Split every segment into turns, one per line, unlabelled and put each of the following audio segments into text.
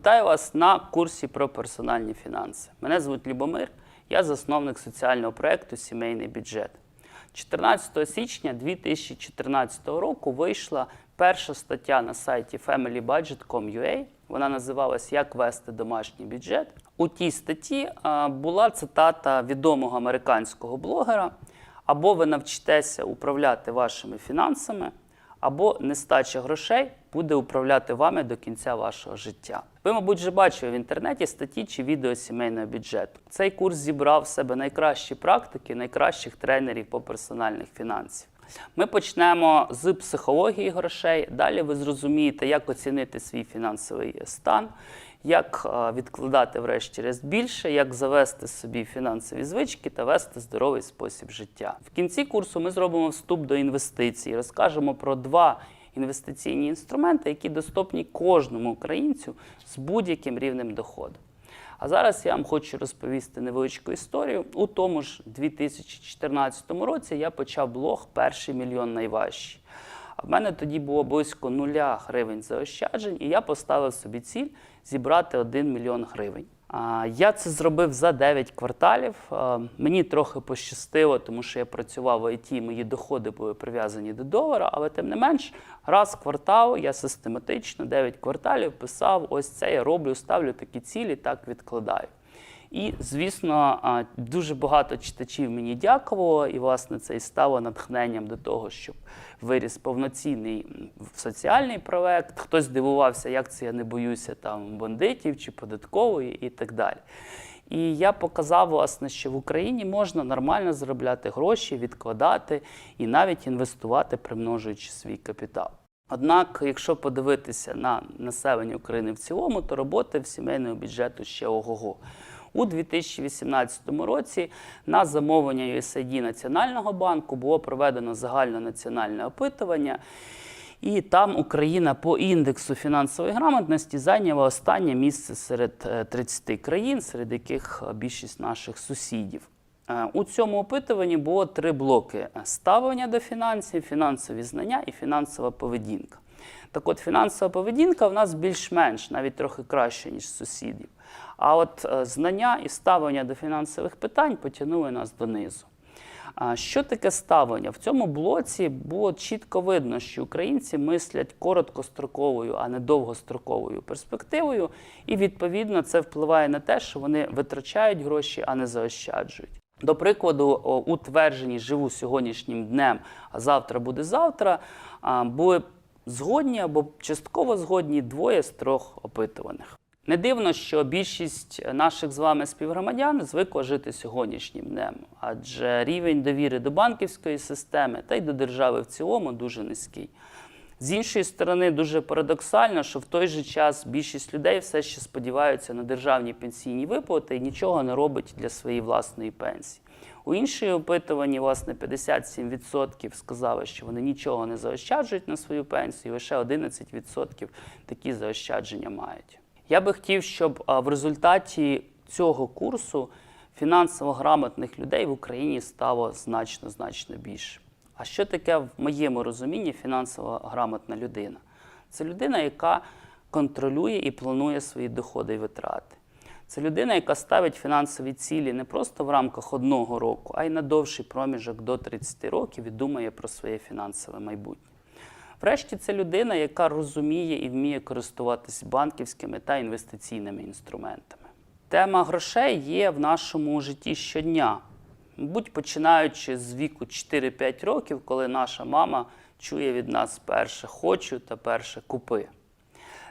Вітаю вас на курсі про персональні фінанси. Мене звуть Любомир, я засновник соціального проєкту Сімейний бюджет. 14 січня 2014 року вийшла перша стаття на сайті familybudget.com.ua. Вона називалась Як вести домашній бюджет. У тій статті була цитата відомого американського блогера: або ви навчитеся управляти вашими фінансами, або нестача грошей буде управляти вами до кінця вашого життя. Ви, мабуть, вже бачили в інтернеті статті чи відео сімейного бюджету. Цей курс зібрав в себе найкращі практики, найкращих тренерів по персональних фінансів. Ми почнемо з психології грошей. Далі ви зрозумієте, як оцінити свій фінансовий стан, як е, відкладати врешті-решт більше, як завести собі фінансові звички та вести здоровий спосіб життя. В кінці курсу ми зробимо вступ до інвестицій, розкажемо про два інвестиційні інструменти, які доступні кожному українцю з будь-яким рівнем доходу. А зараз я вам хочу розповісти невеличку історію. У тому ж 2014 році я почав блог Перший мільйон найважчий. А в мене тоді було близько нуля гривень заощаджень, і я поставив собі ціль зібрати 1 мільйон гривень. Я це зробив за 9 кварталів. Мені трохи пощастило, тому що я працював в IT, мої доходи були прив'язані до долара, але тим не менш, раз в квартал я систематично 9 кварталів писав: ось це я роблю, ставлю такі цілі, так відкладаю. І, звісно, дуже багато читачів мені дякувало, і, власне, це і стало натхненням до того, щоб виріс повноцінний соціальний проект. Хтось дивувався, як це я не боюся там бандитів чи податкової і так далі. І я показав, власне, що в Україні можна нормально заробляти гроші, відкладати і навіть інвестувати, примножуючи свій капітал. Однак, якщо подивитися на населення України в цілому, то роботи в сімейного бюджету ще ого-го. У 2018 році на замовлення USAID Національного банку було проведено загальнонаціональне опитування. І там Україна по індексу фінансової грамотності зайняла останнє місце серед е, 30 країн, серед яких е, більшість наших сусідів. Е, У цьому опитуванні було три блоки: ставлення до фінансів, фінансові знання і фінансова поведінка. Так от, фінансова поведінка в нас більш-менш навіть трохи краще, ніж сусідів. А от е, знання і ставлення до фінансових питань потягнули нас донизу. Що таке ставлення? В цьому блоці було чітко видно, що українці мислять короткостроковою, а не довгостроковою перспективою, і відповідно це впливає на те, що вони витрачають гроші, а не заощаджують. До прикладу, о, у твердженні живу сьогоднішнім днем, а завтра буде завтра, були згодні або частково згодні двоє з трьох опитуваних. Не дивно, що більшість наших з вами співгромадян звикла жити сьогоднішнім днем, адже рівень довіри до банківської системи та й до держави в цілому дуже низький. З іншої сторони, дуже парадоксально, що в той же час більшість людей все ще сподіваються на державні пенсійні виплати і нічого не робить для своєї власної пенсії. У іншій опитуванні, власне, 57% сказали, що вони нічого не заощаджують на свою пенсію, лише 11% такі заощадження мають. Я би хотів, щоб в результаті цього курсу фінансово грамотних людей в Україні стало значно значно більше. А що таке в моєму розумінні фінансово грамотна людина? Це людина, яка контролює і планує свої доходи і витрати. Це людина, яка ставить фінансові цілі не просто в рамках одного року, а й на довший проміжок до 30 років і думає про своє фінансове майбутнє. Врешті, це людина, яка розуміє і вміє користуватись банківськими та інвестиційними інструментами. Тема грошей є в нашому житті щодня. Мабуть, починаючи з віку 4-5 років, коли наша мама чує від нас перше хочу та перше купи.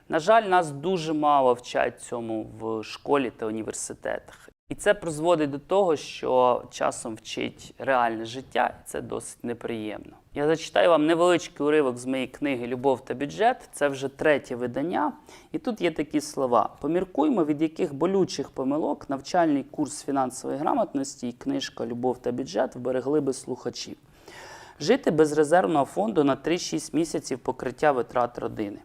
На жаль, нас дуже мало вчать цьому в школі та університетах. І це призводить до того, що часом вчить реальне життя, і це досить неприємно. Я зачитаю вам невеличкий уривок з моєї книги Любов та бюджет. Це вже третє видання. І тут є такі слова: поміркуймо, від яких болючих помилок навчальний курс фінансової грамотності і книжка Любов та бюджет вберегли би слухачів. Жити без резервного фонду на 3-6 місяців покриття витрат родини.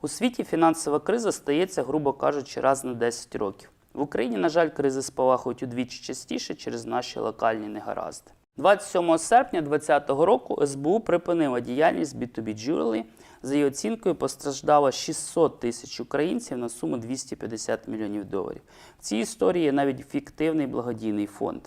У світі фінансова криза стається, грубо кажучи, раз на 10 років. В Україні, на жаль, кризи спалахують удвічі частіше через наші локальні негаразди. 27 серпня 2020 року СБУ припинила діяльність B2B Jewelry За її оцінкою постраждало 600 тисяч українців на суму 250 мільйонів доларів. В цій історії є навіть фіктивний благодійний фонд.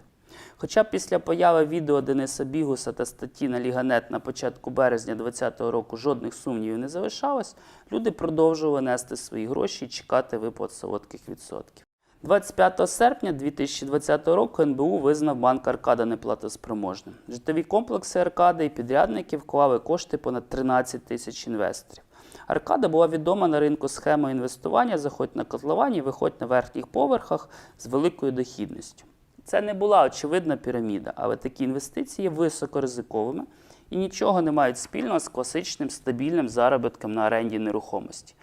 Хоча після появи відео Дениса Бігуса та статті на Ліганет на початку березня 2020 року жодних сумнівів не залишалось, люди продовжували нести свої гроші і чекати виплат солодких відсотків. 25 серпня 2020 року НБУ визнав банк Аркада неплатоспроможним. Житлові комплекси Аркади і підрядники вклали кошти понад 13 тисяч інвесторів. Аркада була відома на ринку схемою інвестування заходь на котловані, виходь на верхніх поверхах з великою дохідністю. Це не була очевидна піраміда, але такі інвестиції є високоризиковими і нічого не мають спільного з класичним стабільним заробітком на оренді нерухомості.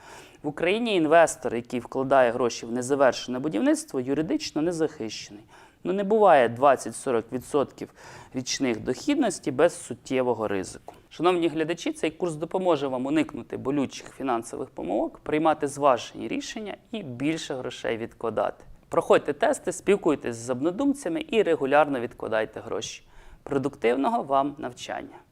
В Україні інвестор, який вкладає гроші в незавершене будівництво, юридично не захищений. Ну не буває 20-40% річних дохідності без суттєвого ризику. Шановні глядачі, цей курс допоможе вам уникнути болючих фінансових помилок, приймати зважені рішення і більше грошей відкладати. Проходьте тести, спілкуйтесь з однодумцями і регулярно відкладайте гроші. Продуктивного вам навчання!